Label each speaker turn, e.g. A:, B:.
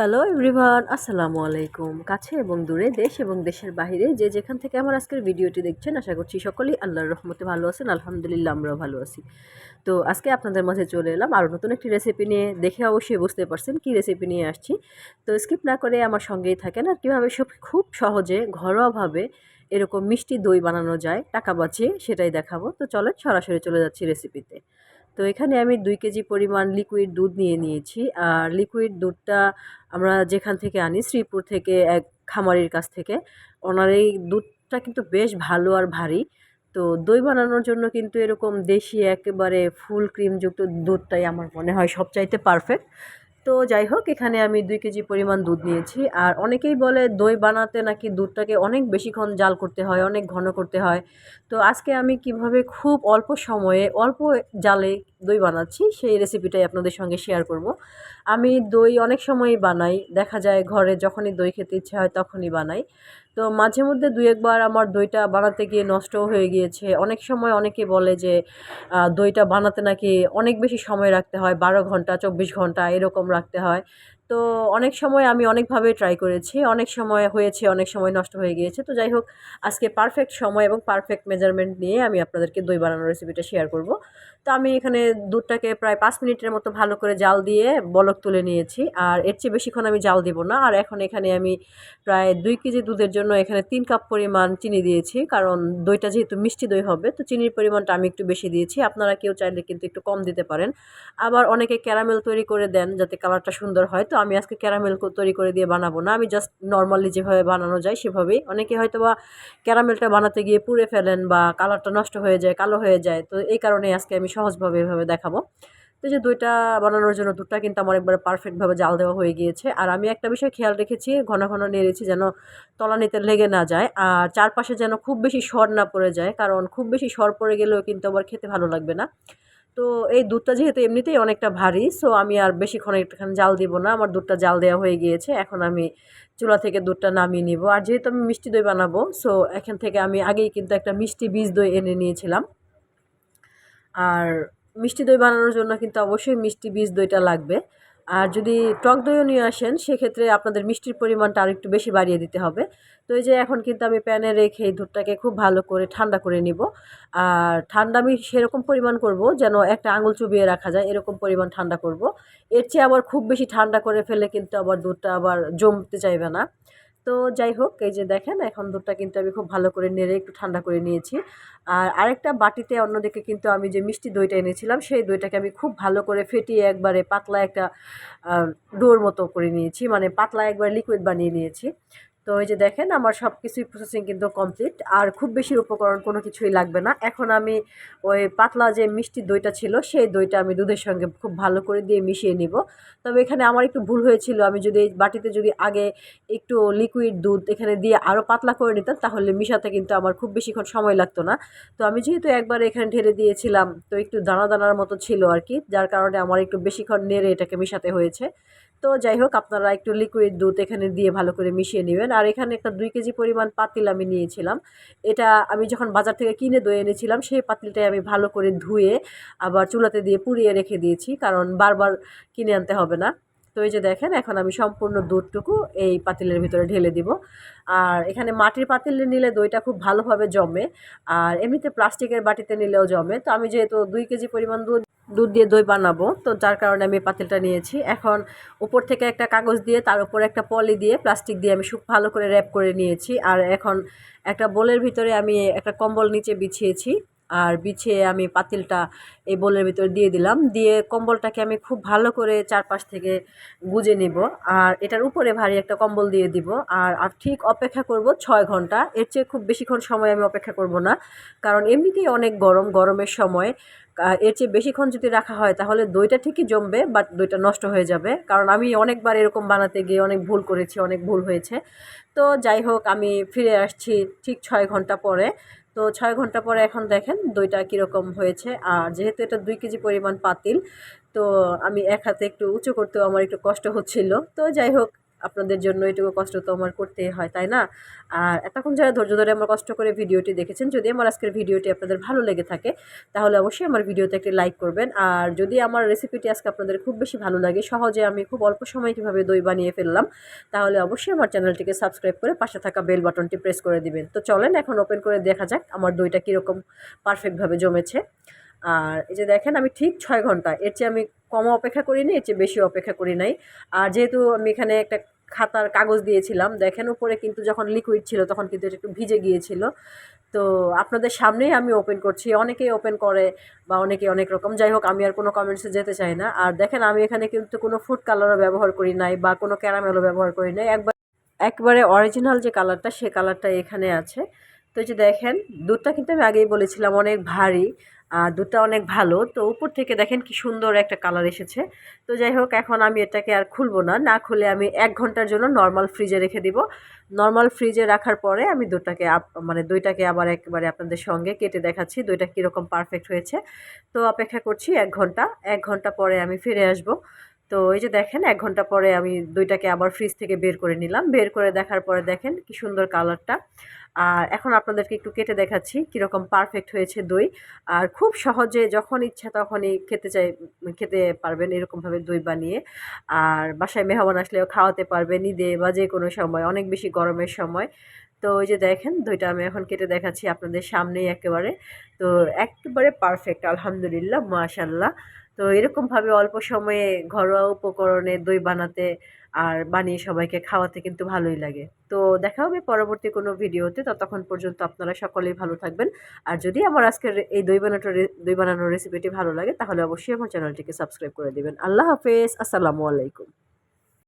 A: Hello everyone আসসালামু আলাইকুম কাছে এবং দূরে দেশ এবং দেশের বাইরে যে যেখান থেকে আমার আজকের ভিডিওটি দেখছেন, আশা করছি সকলেই আল্লাহর রহমতে ভালো আছেন। আলহামদুলিল্লাহ, আমরাও ভালো আছি। তো আজকে আপনাদের মাঝে চলে এলাম আরও নতুন একটি রেসিপি নিয়ে। দেখে অবশ্যই বুঝতে পারছেন কী রেসিপি নিয়ে আসছি। তো স্কিপ না করে আমার সঙ্গেই থাকেন আর কীভাবে সব খুব সহজে, ঘরোয়াভাবে এরকম মিষ্টি দই বানানো যায়, টাকা বাঁচিয়ে সেটাই দেখাবো। তো চলেন, সরাসরি চলে যাচ্ছি রেসিপিতে তো এখানে আমি দুই কেজি পরিমাণ লিকুইড দুধ নিয়ে নিয়েছি। আর লিকুইড দুধটা আমরা যেখান থেকে আনি শ্রীপুর থেকে এক খামারির কাছ থেকে। ওনার এই দুধটা কিন্তু বেশ ভালো আর ভারী। তো দই বানানোর জন্য কিন্তু এরকম দেশি একেবারে ফুল ক্রিমযুক্ত দুধটাই আমার মনে হয় সবচাইতে পারফেক্ট তো যাই হোক, এখানে আমি দুই কেজি পরিমাণ দুধ নিয়েছি। আর অনেকেই বলে দই বানাতে নাকি দুধটাকে অনেক বেশিক্ষণ জাল করতে হয়, অনেক ঘন করতে হয়। তো আজকে আমি কীভাবে খুব অল্প সময়ে, অল্প জালে দই বানাচ্ছি, সেই রেসিপিটাই আপনাদের সঙ্গে শেয়ার করব। আমি দই অনেক সময়ই বানাই। দেখা যায় ঘরে যখনই দই খেতে ইচ্ছে হয় তখনই বানাই। তো মাঝে মধ্যে দু একবার আমার দইটা বানাতে গিয়ে নষ্টও হয়ে গিয়েছে। অনেক সময় অনেকে বলে যে দইটা বানাতে নাকি অনেক বেশি সময় রাখতে হয়, বারো ঘণ্টা, চব্বিশ ঘণ্টা এরকম রাখতে হয়। তো অনেক সময় আমি অনেকভাবে ট্রাই করেছি, অনেক সময় হয়েছে, অনেক সময় নষ্ট হয়ে গিয়েছে। তো যাই হোক, আজকে পারফেক্ট সময় এবং পারফেক্ট মেজারমেন্ট নিয়ে আমি আপনাদেরকে দই বানানোর রেসিপিটা শেয়ার করব। তো আমি এখানে দুধটাকে প্রায় পাঁচ মিনিটের মতো ভালো করে জাল দিয়ে বলক তুলে নিয়েছি। আর এর চেয়ে বেশিক্ষণ আমি জাল দিব না। আর এখন এখানে আমি প্রায় দুই কেজি দুধের জন্য এখানে তিন কাপ পরিমাণ চিনি দিয়েছি। কারণ দইটা যেহেতু মিষ্টি দই হবে, তো চিনির পরিমাণটা আমি একটু বেশি দিয়েছি। আপনারা কেউ চাইলে কিন্তু একটু কম দিতে পারেন। আবার অনেকে ক্যারামেল তৈরি করে দেন যাতে কালারটা সুন্দর হয়। তো আমি আজকে ক্যারামেল তৈরি করে দিয়ে বানাবো না। আমি জাস্ট নর্মালি যেভাবে বানানো যায় সেভাবেই। অনেকে হয়তো বা ক্যারামেলটা বানাতে গিয়ে পুড়ে ফেলেন বা কালারটা নষ্ট হয়ে যায়, কালো হয়ে যায়। তো এই কারণে আজকে আমি সহজভাবে এভাবে দেখাবো। তো যে দুইটা বানানোর জন্য দুধটা কিন্তু আমার একবারে পারফেক্টভাবে জাল দেওয়া হয়ে গিয়েছে। আর আমি একটা বিষয় খেয়াল রেখেছি, ঘন ঘন নেড়েছি যেন তলানিতে লেগে না যায়। আর চারপাশে যেন খুব বেশি সর না পড়ে যায়, কারণ খুব বেশি সর পড়ে গেলেও কিন্তু আবার খেতে ভালো লাগবে না। তো এই দুধটা যেহেতু এমনিতেই অনেকটা ভারী, সো আমি আর বেশিক্ষণ একটুখানি জাল দিব না। আমার দুধটা জাল দেওয়া হয়ে গিয়েছে, এখন আমি চুলা থেকে দুধটা নামিয়ে নিব। আর যেহেতু আমি মিষ্টি দই বানাবো, সো এখান থেকে আমি আগেই কিন্তু একটা মিষ্টি বীজ দই এনে নিয়েছিলাম। আর মিষ্টি দই বানানোর জন্য কিন্তু অবশ্যই মিষ্টি বীজ দইটা লাগবে। আর যদি টক দইও নিয়ে আসেন, সেক্ষেত্রে আপনাদের মিষ্টির পরিমাণটা আর একটু বেশি বাড়িয়ে দিতে হবে। তো এই যে এখন কিন্তু আমি প্যানে রেখে এই দুধটাকে খুব ভালো করে ঠান্ডা করে নিব। আর ঠান্ডা আমি সেরকম পরিমাণ করব যেন একটা আঙুল চুবিয়ে রাখা যায়, এরকম পরিমাণ ঠান্ডা করব। এর চেয়ে আবার খুব বেশি ঠান্ডা করে ফেলে কিন্তু আবার দুধটা আবার জমতে চাইবে না। তো যাই হোক, এই যে দেখেন, এখন দুধটা কিন্তু আমি খুব ভালো করে নেড়ে একটু ঠান্ডা করে নিয়েছি। আর আরেকটা বাটিতে অন্যদিকে কিন্তু আমি যে মিষ্টি দইটা এনেছিলাম, সেই দইটাকে আমি খুব ভালো করে ফেটিয়ে একবারে পাতলা একটা ডোর মতো করে নিয়েছি। মানে পাতলা একবার লিকুইড বানিয়ে নিয়েছি। তো ওই যে দেখেন, আমার সব কিছুই প্রসেসিং কিন্তু কমপ্লিট আর খুব বেশি উপকরণ কোনো কিছুই লাগবে না। এখন আমি ওই পাতলা যে মিষ্টি দইটা ছিল, সেই দইটা আমি দুধের সঙ্গে খুব ভালো করে দিয়ে মিশিয়ে নিব। তবে এখানে আমার একটু ভুল হয়েছিল। আমি যদি এই বাটিতে যদি আগে একটু লিকুইড দুধ এখানে দিয়ে আরও পাতলা করে নিতাম, তাহলে মিশাতে কিন্তু আমার খুব বেশিক্ষণ সময় লাগতো না। তো আমি যেহেতু একবার এখানে ঢেলে দিয়েছিলাম, তো একটু দানা দানার মতো ছিল আর কি, যার কারণে আমার একটু বেশিক্ষণ নেড়ে এটাকে মিশাতে হয়েছে। তো যাই হোক, আপনারা একটু লিকুইড দুধ এখানে দিয়ে ভালো করে মিশিয়ে নেবেন। আর এখানে একটা দুই কেজি পরিমাণ পাতিল আমি নিয়েছিলাম। এটা আমি যখন বাজার থেকে কিনে দই এনেছিলাম, সেই পাতিলটাই আমি ভালো করে ধুয়ে আবার চুলাতে দিয়ে পুড়িয়ে রেখে দিয়েছি, কারণ বারবার কিনে আনতে হবে না। তো এই যে দেখেন, এখন আমি সম্পূর্ণ দুধটুকু এই পাতিলের ভিতরে ঢেলে দিব। আর এখানে মাটির পাতিলে নিলে দইটা খুব ভালোভাবে জমে, আর এমনিতে প্লাস্টিকের বাটিতে নিলেও জমে। তো আমি যেহেতু দুই কেজি পরিমাণ দুধ দুধ দিয়ে দই বানাবো, তো যার কারণে আমি পাতিলটা নিয়েছি। এখন উপর থেকে একটা কাগজ দিয়ে, তার উপর একটা পলি দিয়ে প্লাস্টিক দিয়ে আমি খুব ভালো করে র্যাপ করে নিয়েছি। আর এখন একটা বোলের ভিতরে আমি একটা কম্বল নিচে বিছিয়েছি। আর বিছিয়ে আমি পাতিলটা এই বোলের ভিতরে দিয়ে দিলাম। দিয়ে কম্বলটাকে আমি খুব ভালো করে চারপাশ থেকে গুজে নিব আর এটার উপরে ভারী একটা কম্বল দিয়ে দিব। আর আর ঠিক অপেক্ষা করব ছয় ঘণ্টা। এর চেয়ে খুব বেশিক্ষণ সময় আমি অপেক্ষা করব না। কারণ এমনিতেই অনেক গরম, গরমের সময়। এর চেয়ে বেশিক্ষণ যদি রাখা হয় তাহলে দইটা ঠিকই জমবে, বাট দইটা নষ্ট হয়ে যাবে। কারণ আমি অনেকবার এরকম বানাতে গিয়ে অনেক ভুল করেছি, অনেক ভুল হয়েছে। তো যাই হোক, আমি ফিরে আসছি ঠিক ছয় ঘণ্টা পরে। তো ছয় ঘণ্টা পরে এখন দেখেন দইটা কীরকম হয়েছে। আর যেহেতু এটা দুই কেজি পরিমাণ পাতিল, তো আমি এক হাতে একটু উঁচু করতেও আমার একটু কষ্ট হচ্ছিল। তো যাই হোক আপনাদের জন্য এটুকু কষ্ট তো আমার করতেই হয়, তাই না? আর এতক্ষণ যারা ধৈর্য ধরে আমার কষ্ট করে ভিডিওটি দেখেছেন, যদি আমার আজকের ভিডিওটি আপনাদের ভালো লেগে থাকে, তাহলে অবশ্যই আমার ভিডিওতে একটি লাইক করবেন। আর যদি আমার রেসিপিটি আজকে আপনাদের খুব বেশি ভালো লাগে, সহজে আমি খুব অল্প সময় কীভাবে দই বানিয়ে ফেললাম, তাহলে অবশ্যই আমার চ্যানেলটিকে সাবস্ক্রাইব করে পাশে থাকা বেল বাটনটি প্রেস করে দিবেন। তো চলেন এখন ওপেন করে দেখা যাক আমার দইটা কীরকম পারফেক্টভাবে জমেছে। আর এই যে দেখেন, আমি ঠিক ছয় ঘণ্টা, এর চেয়ে আমি কম অপেক্ষা করিনি, এর চেয়ে বেশি অপেক্ষা করি নাই। আর যেহেতু আমি এখানে একটা খাতার কাগজ দিয়েছিলাম, দেখেন উপরে কিন্তু যখন লিকুইড ছিল, তখন কিন্তু এটা একটু ভিজে গিয়েছিল। তো আপনাদের সামনেই আমি ওপেন করছি। অনেকেই ওপেন করে বা অনেকে অনেক রকম। যাই হোক, আমি আর কোনো কমেন্টসে যেতে চাই না। আর দেখেন, আমি এখানে কিন্তু কোনো ফুড কালারও ব্যবহার করি নাই বা কোনো ক্যারামেলও ব্যবহার করি নাই। একবার, একবারে অরিজিনাল যে কালারটা সে কালারটা এখানে আছে। তো যে দেখেন, দুধটা কিন্তু আমি আগেই বলেছিলাম, অনেক ভারী। দুধটা অনেক ভালো। তো উপর থেকে দেখেন কি সুন্দর একটা কালার এসেছে। তো যাই হোক, এখন আমি এটাকে আর খুলবো না। না খুলে আমি এক ঘণ্টার জন্য নর্মাল ফ্রিজে রেখে দিব। নর্মাল ফ্রিজে রাখার পরে আমি দুটাকে মানে দুইটাকে আবার একবারে আপনাদের সঙ্গে কেটে দেখাচ্ছি। দইটা কীরকম পারফেক্ট হয়েছে। তো অপেক্ষা করছি এক ঘণ্টা। এক ঘণ্টা পরে আমি ফিরে আসব। তো এই যে দেখেন, এক ঘণ্টা পরে আমি দইটাকে আবার ফ্রিজ থেকে বের করে নিলাম। বের করে দেখার পরে দেখেন কি সুন্দর কালারটা আর এখন আপনাদেরকে একটু কেটে দেখাচ্ছি কীরকম পারফেক্ট হয়েছে দই। আর খুব সহজে যখন ইচ্ছা তখনই খেতে চাই, খেতে পারবেন এরকমভাবে দই বানিয়ে। আর বাসায় মেহমান আসলেও খাওয়াতে পারবেন ঈদে বা যে কোনো সময়, অনেক বেশি গরমের সময়। তো ওই যে দেখেন, দইটা আমি এখন কেটে দেখাচ্ছি আপনাদের সামনেই একেবারে। তো একেবারে পারফেক্ট আলহামদুলিল্লাহ মাশাল্লাহ তো এরকমভাবে অল্প সময়ে ঘরোয়া উপকরণে দই বানাতে আর বানিয়ে সবাইকে খাওয়াতে কিন্তু ভালোই লাগে। তো দেখা হবে পরবর্তী কোনো ভিডিওতে। ততক্ষণ পর্যন্ত আপনারা সকলেই ভালো থাকবেন। আর যদি আমার আজকের এই দই বানানোর দই বানানোর রেসিপিটি ভালো লাগে, তাহলে অবশ্যই আমার চ্যানেলটিকে সাবস্ক্রাইব করে দেবেন। আল্লাহ হাফেজ। আসসালামু আলাইকুম।